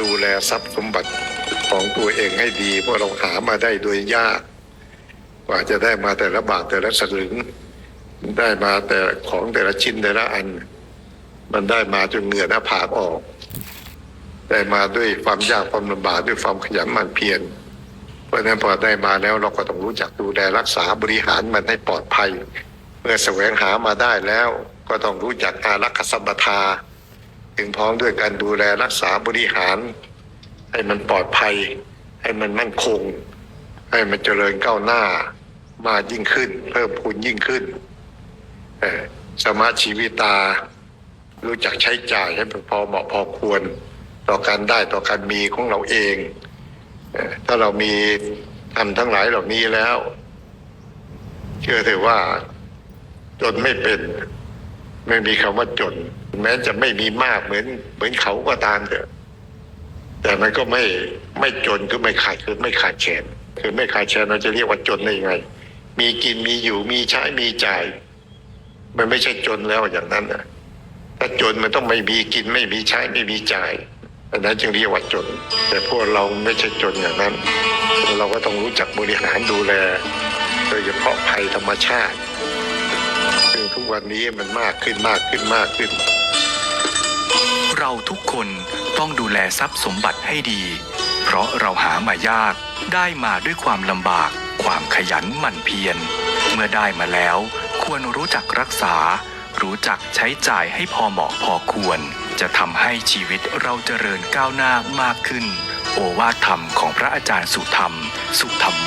ดูแลทรัพย์สมบัติของตัวเองให้ดี เพราะเราหามาได้โดยยาก กว่าจะได้มาแต่ละบาทแต่ละสลึงได้มาแต่ของแต่ละชิ้นแต่ละอัน มันได้มาจนเหงื่อหน้าผากออก ได้มาด้วยความยากความลำบากด้วยความขยันหมั่นเพียรเพราะฉะนั้นพอได้มาแล้วเราก็ต้องรู้จักดูแลรักษาบริหารมันให้ปลอดภัย เมื่อแสวงหามาได้แล้วก็ต้องรู้จักอารักษสัมปทา ถึงพร้อมด้วยการดูแลรักษาบริหาร ให้มันปลอดภัย ให้มันมั่นคง ให้มันเจริญก้าวหน้า มากยิ่งขึ้น เพิ่มพูนยิ่งขึ้นสมาชีวิตา รู้จักใช้จ่ายให้พอเหมาะพอควร ต่อการได้ต่อการมีของเราเองถ้าเรามีทำทั้งหลายเหล่านี้แล้ว เชื่อเถอะว่าจนไม่เป็น ไม่มีคำว่าจน แม้จะไม่มีมากเหมือน เหมือนเขาก็ตามเถอะแต่มันก็ไม่ไม่จนคือไม่ขาดคือไม่ขาดแคลนคือไม่ขาดแคลนเราจะเรียกว่าจนได้ยังไง มีกินมีอยู่มีใช้มีจ่าย มันไม่ใช่จนแล้วอย่างนั้นนะถ้าจนมันต้องไม่มีกินไม่มีใช้ไม่มีจ่ายอันนั้นจึงเรียกว่าจน แต่พวกเราไม่ใช่จนอย่างนั้น เราก็ต้องรู้จักบริหารดูแล โดยเฉพาะภัยธรรมชาติ ซึ่งทุกวันนี้มันมากขึ้นมากขึ้นมากขึ้น เราทุกคนต้องดูแลทรัพย์สมบัติให้ดี เพราะเราหามายาก ได้มาด้วยความลำบาก ความขยันหมั่นเพียร เมื่อได้มาแล้ว ควรรู้จักรักษา รู้จักใช้จ่ายให้พอเหมาะพอควร จะทำให้ชีวิตเราเจริญก้าวหน้ามากขึ้น โอวาทธรรมของพระอาจารย์สุธรรม สุธรรมโม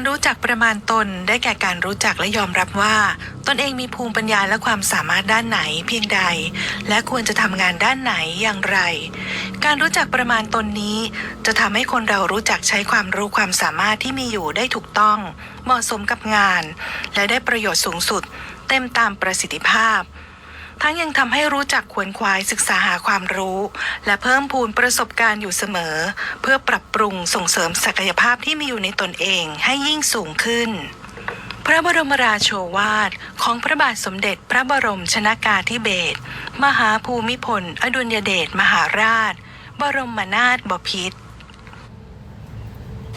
การรู้จักประมาณตนได้แก่การรู้จักและยอมรับว่า ตนเองมีภูมิปัญญาและความสามารถด้านไหนเพียงใด และควรจะทำงานด้านไหนอย่างไร การรู้จักประมาณตนนี้ จะทำให้คนเรารู้จักใช้ความรู้ความสามารถที่มีอยู่ได้ถูกต้อง เหมาะสมกับงาน และได้ประโยชน์สูงสุด เต็มตามประสิทธิภาพ ทั้งยังทำให้รู้จักขวนขวายศึกษาหาความรู้ และเพิ่มพูนประสบการณ์อยู่เสมอ เพื่อปรับปรุงส่งเสริมศักยภาพที่มีอยู่ในตนเองให้ยิ่งสูงขึ้นพระบรมราโชวาทของพระบาทสมเด็จพระบรมชนากาธิเบศรมหาภูมิพล อดุลยเดชมหาราช บรมนาถบพิตร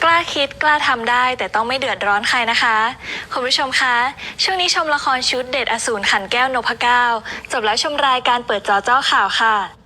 กล้าคิดกล้าทำได้ แต่ต้องไม่เดือดร้อนใครนะคะคุณผู้ชมคะ ช่วงนี้ชมละครชุดเด็ดอสูรขันแก้วนพเก้าจบแล้วชมรายการเปิดจอเจ้าข่าวค่ะ